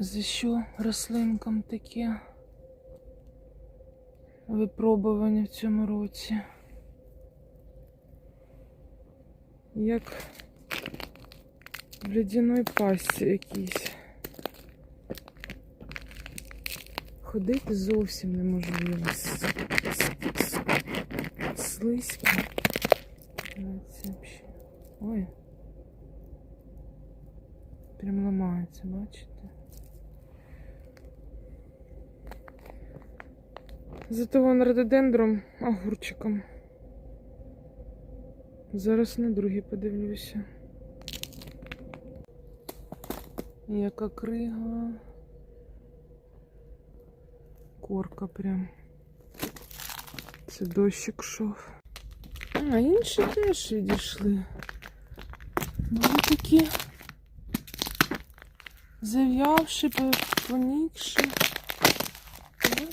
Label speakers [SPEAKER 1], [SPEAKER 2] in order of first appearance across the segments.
[SPEAKER 1] за що рослинкам таке випробування в цьому році. Як в ледяної пасті якійсь. Ходити зовсім неможливо. Слизько. Ой. Прям ламається, бачите? Зато вон рододендром огурчиком. Зараз на другий подивлюся. Яка крига. Корка прям. Це дощик шов. А, інші теж відійшли. Були такі зав'явши, по- понікши.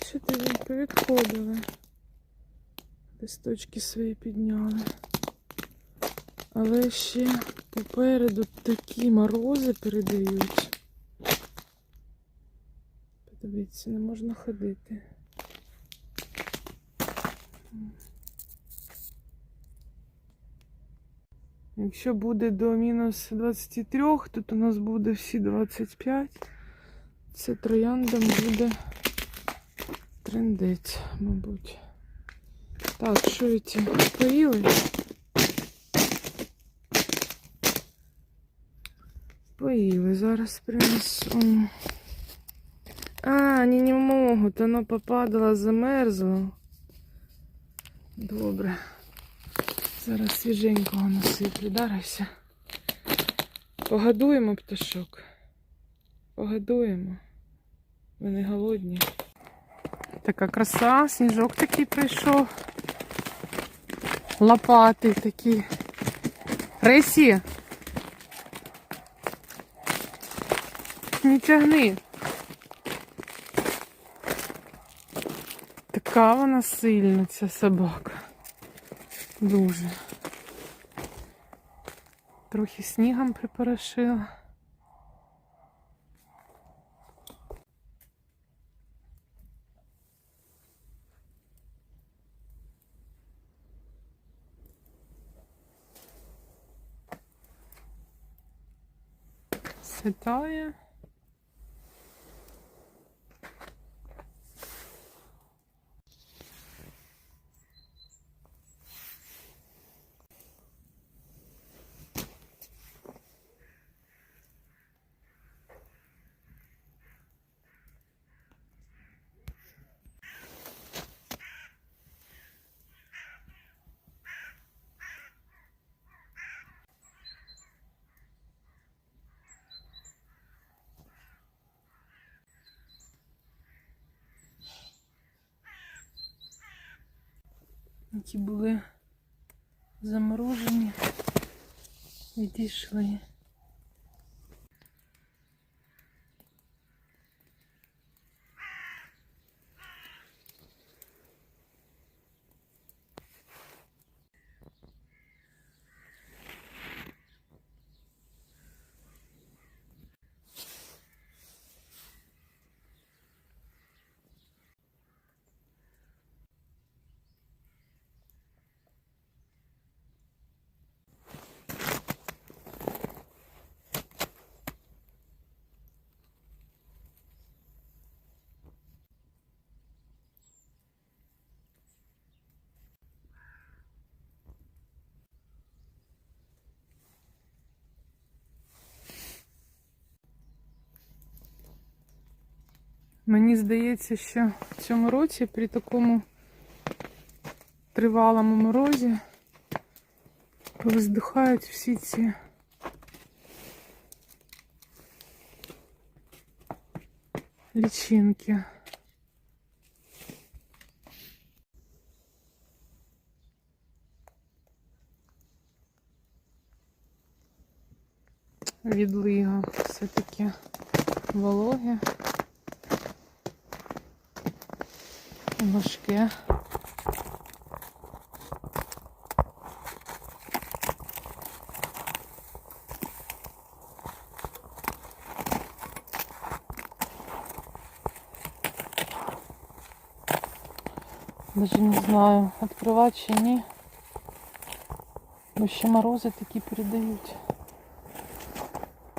[SPEAKER 1] Бачите, він повідходили. Листочки свої підняли. Але ще попереду такі морози передають. Подивіться, не можна ходити. Якщо буде до мінус 23, тут у нас буде всі 25. Це трояндам буде трендець, мабуть. Так, що ці поїли? Поїли, зараз принесу. А, вони не можуть, воно попадало, замерзло. Добре. Зараз свіженького насиплю, дарайся. Погодуємо пташок. Погодуємо. Вони голодні. Така краса, сніжок такий прийшов. Лопатий такий. Ресі. Не тягни. Така вона сильна, ця собака. Дуже. Трохи снігом припорошила. Святає. Які були заморожені, відійшли. Мені здається, що в цьому році при такому тривалому морозі повиздихають всі ці лічинки. Відлига все-таки вологе. Ножки? Даже не знаю, відкривати чи ні. Бо ще морози такі передають.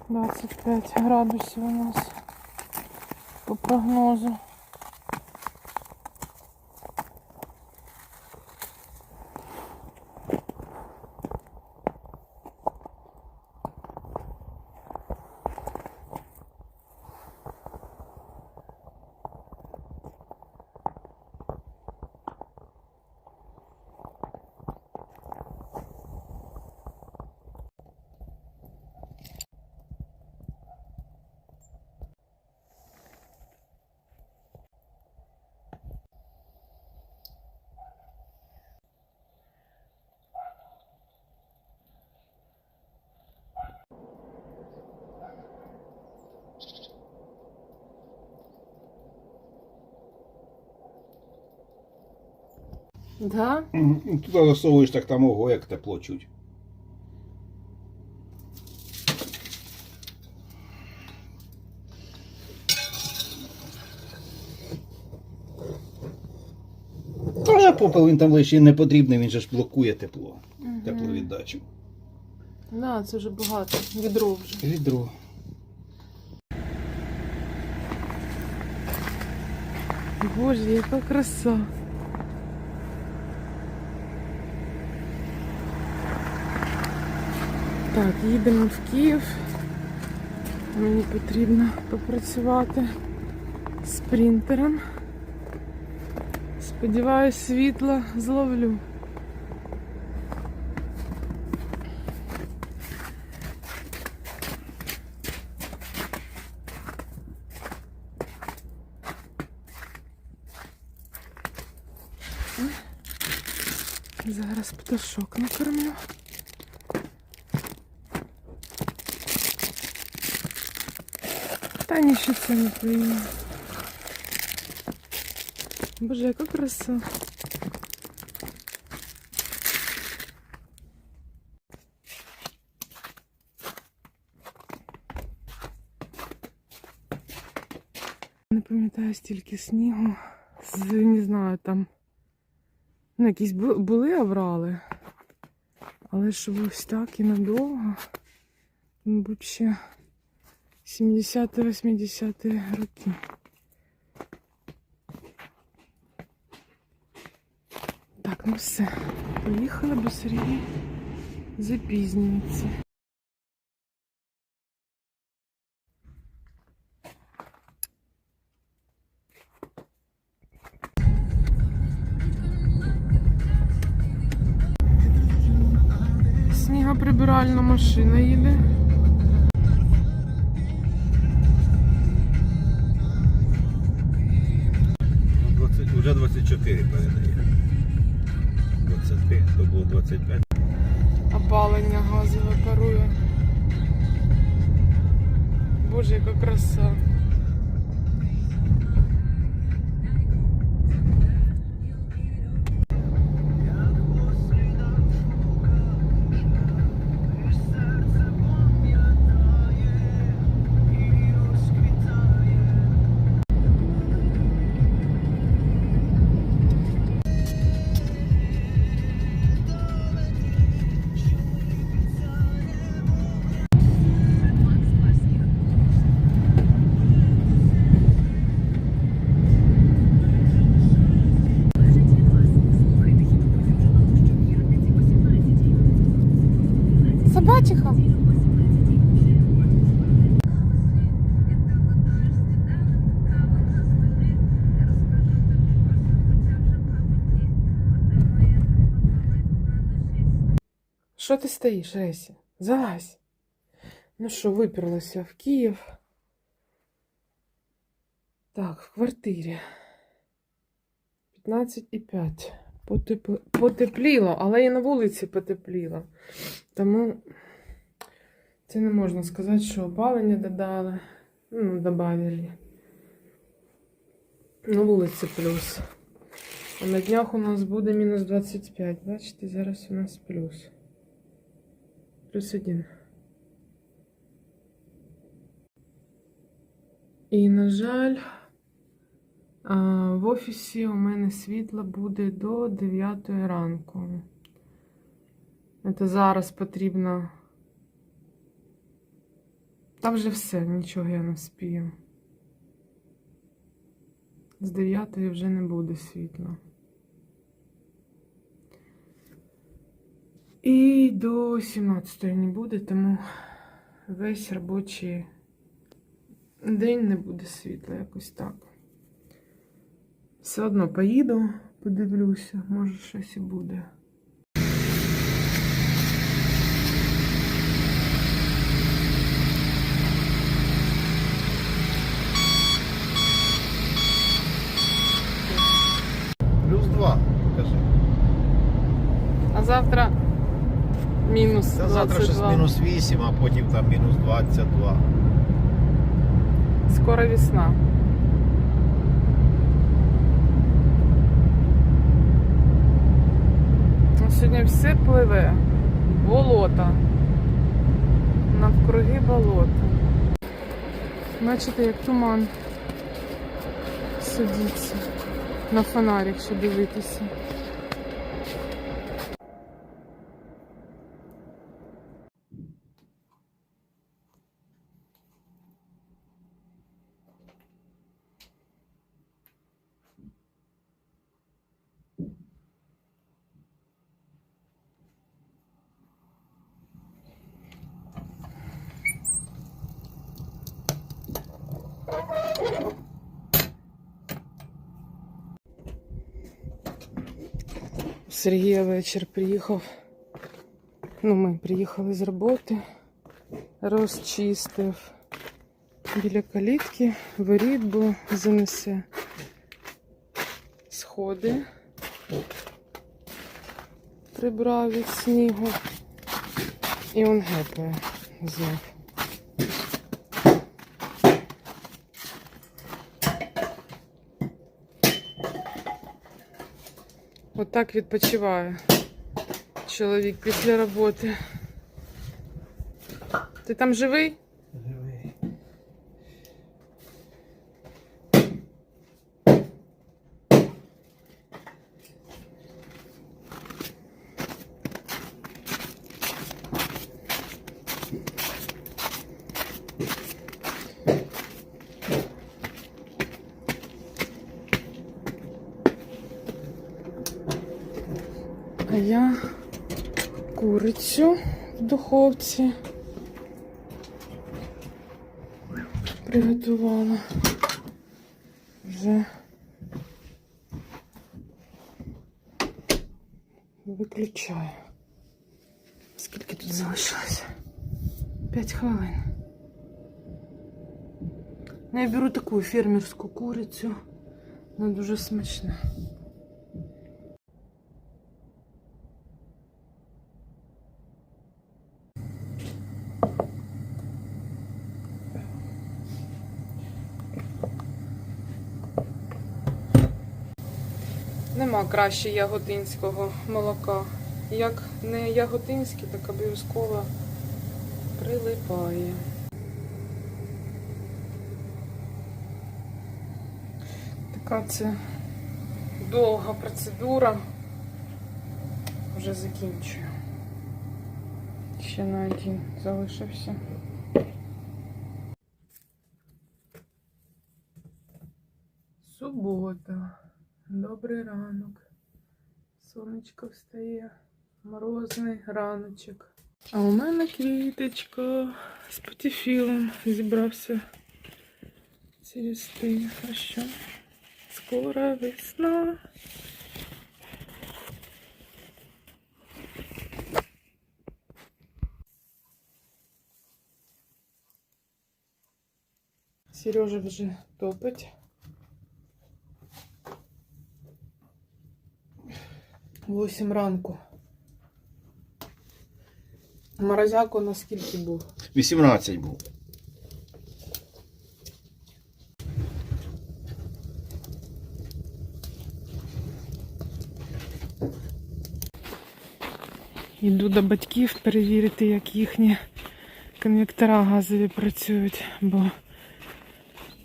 [SPEAKER 1] 25 градусів у нас по прогнозу. Да?
[SPEAKER 2] Ну, Туди засовуєш так там ого, як тепло чуть. Та попел він там лише не потрібний, він же ж блокує тепло, тепловіддачу.
[SPEAKER 1] Да, це вже багато. Відро вже.
[SPEAKER 2] Відро.
[SPEAKER 1] Боже, яка краса. Так, їдемо в Київ. Мені потрібно попрацювати з принтером. Сподіваюсь, світло зловлю. Зараз пташок накормлю. Та ні, поїла. Боже, яка краса. Не пам'ятаю стільки снігу. З, не знаю, там. Ну, якісь бу- були аврали. Але щоб ось так і надовго. Мабуть, ще 70-80 роки. Так, ну все. Поїхали, бо Сергій запізнюється. Снігоприбиральна машина їде.
[SPEAKER 2] 24 передає. 25, то було 25.
[SPEAKER 1] Що ти стоїш, Ресі? Залазь. Ну що, виперлася в Київ. Так, в квартирі. 15,5. Потеп... Потепліло, але і на вулиці потепліло. Тому це не можна сказати, що опалення додали. Ну, добавили. На вулиці плюс. А на днях у нас буде мінус 25. Бачите, зараз у нас плюс. Плюс один. І, на жаль, В офісі у мене світло буде до 9 ранку. Це зараз потрібно. Та вже все, нічого я не спію. З 9 вже не буде світла. І до 17 не буде, тому весь робочий день не буде світла, якось так. Все одно поїду, подивлюся, може щось і буде.
[SPEAKER 2] Плюс 2, покажи.
[SPEAKER 1] А завтра мінус
[SPEAKER 2] Та завтра щось мінус 8, а потім там мінус 22.
[SPEAKER 1] Скоро весна. Ну, Сьогодні все пливе. Болото. Навкруги болото. Бачите, як туман сидиться. На фонарь, якщо дивитися. Сергій вечір приїхав. Ну, ми приїхали з роботи, розчистив біля калітки, воріт, бо занесе сходи. Прибрав від снігу. І он гепає знов. Отак відпочиває чоловік після роботи. Ти там живий? Я курицю в духовці приготувала. Вже виключаю. Скільки тут залишилось? П'ять хвилин. Ну, Я беру таку фермерську курицю. Вона дуже смачна. Нема краще яготинського молока. Як не яготинське, так обов'язково прилипає. Така це довга процедура. Вже закінчую. Ще на один залишився. Сонечко встає. Морозний раночок. А у мене квіточка з патіфілом зібрався цвісти. А що? Скоро весна. Сережа вже топить. Восім ранку. Морозяк у нас скільки був?
[SPEAKER 2] 18 був.
[SPEAKER 1] Йду до батьків перевірити, як їхні конвектора газові працюють, бо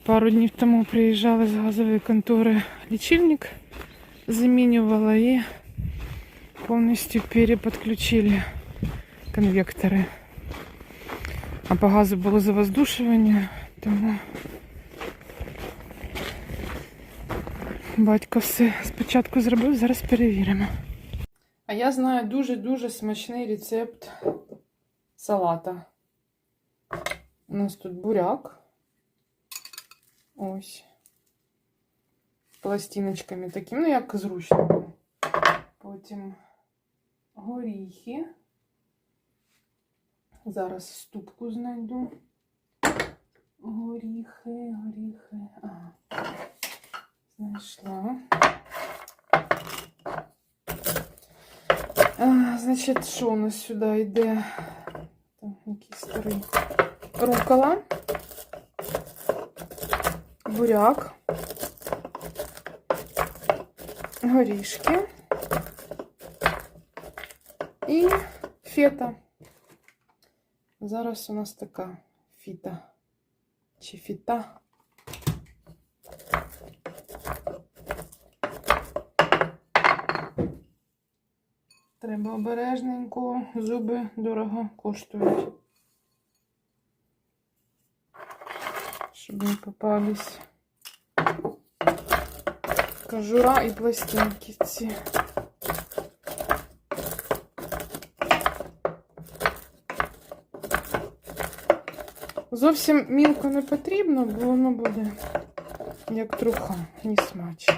[SPEAKER 1] Пару днів тому приїжджали з газової контори лічильник, замінювала і повністю переподключили конвектори. А по газу було завоздушування, тому батько все спочатку зробив, зараз перевіримо. А я знаю дуже-дуже смачний рецепт салата. У нас тут буряк. Ось. Пластиночками такими, ну як зручно. Потім горіхи. Зараз ступку знайду. Горіхи, горіхи. Ага. Знайшла. А, значить, що у нас сюди йде? Там якийсь старий. Рукола. Буряк. Горішки. І фета. Зараз у нас така фіта. Чи фіта. Треба обережненько, зуби дорого коштують. Щоб не попались кожура і пластинки ці. Зовсім мілко не потрібно, бо воно буде як труха, не смачно.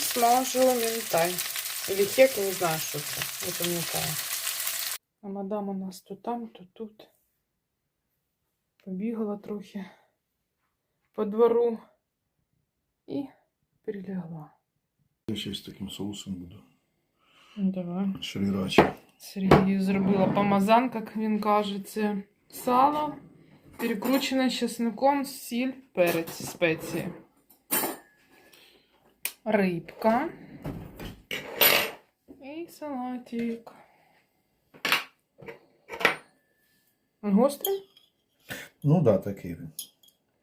[SPEAKER 1] Смажу мінтай. Или хек, не знаю, що це. Не пам'ятаю. А мадам у нас то там, то тут. Побігала трохи по двору і прилягла.
[SPEAKER 2] Я ще з таким соусом буду.
[SPEAKER 1] Ну, Давай.
[SPEAKER 2] Шрірачі.
[SPEAKER 1] Сергію зробила помазан, як він каже, це сало, перекручене чесником, сіль, перець, спеції. Рибка. І салатик. Він Гострий?
[SPEAKER 2] Ну да, такий він.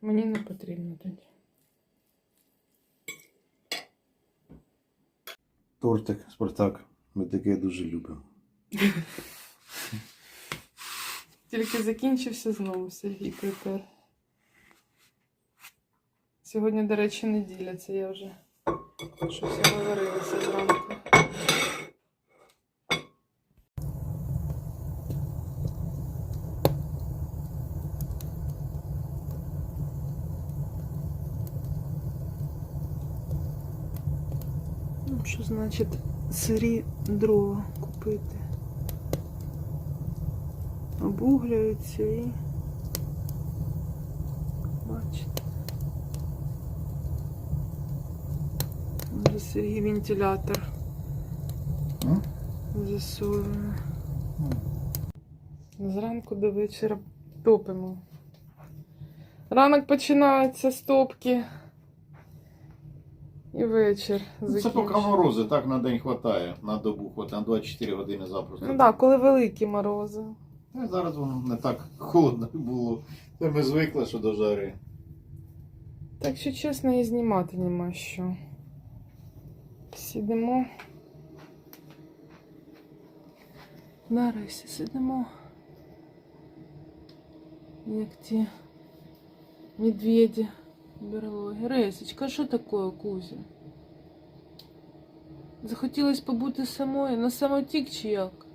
[SPEAKER 1] Мені не потрібно тоді.
[SPEAKER 2] Тортик, Спартак. Ми таке дуже любимо.
[SPEAKER 1] Тільки закінчився знову Сергій припер. Сьогодні, до речі, неділя, це я вже щось говорилася зранку. Ну, що значить сирі дрова купити? обугляються і бачите. Може Сергій вентилятор
[SPEAKER 2] М?
[SPEAKER 1] Зранку до вечора топимо. Ранок починається з топки. І вечір
[SPEAKER 3] Ну, Це поки морози, так на день хватає, на добу хватає, на 24 години запросто.
[SPEAKER 1] Ну так, коли великі морози.
[SPEAKER 3] Та зараз воно не так холодно було. Та ми звикли, що до жари.
[SPEAKER 1] Так що чесно, і знімати нема що. Сидимо. На рисі сидимо. Як ті медведі берлоги. Рисечка, що таке, Кузя? Захотілось побути самою на самотік чи як?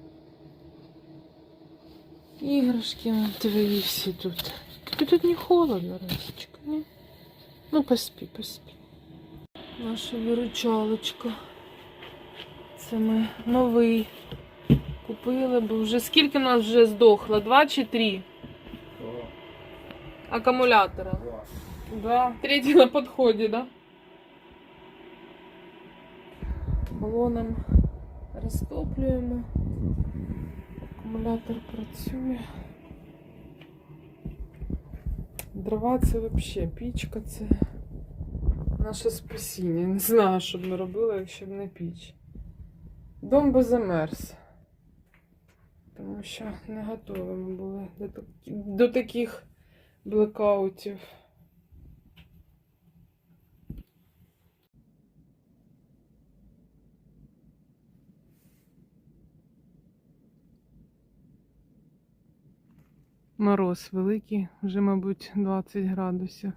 [SPEAKER 1] Іграшки твої всі тут. Тобі тут не холодно, Рисечка, ні? Ну, поспи, поспи. Наша виручалочка. Це ми новий купили, бо вже скільки нас вже здохло? Два чи три? Акумулятора. Да. Третій на підході, да? Балоном розтоплюємо. Акумулятор працює. Дрова це взагалі пічка це наше спасіння. Не знаю, що б ми робили, якщо б не піч. Дом би замерз. Тому що не готові ми були до, до таких блекаутів. Мороз великий, вже, мабуть, 20 градусів.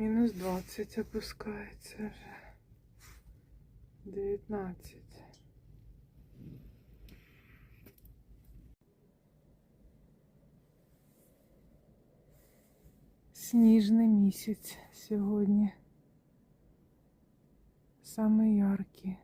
[SPEAKER 1] Мінус 20 опускається вже. 19. Сніжний місяць сьогодні. Самий яркий.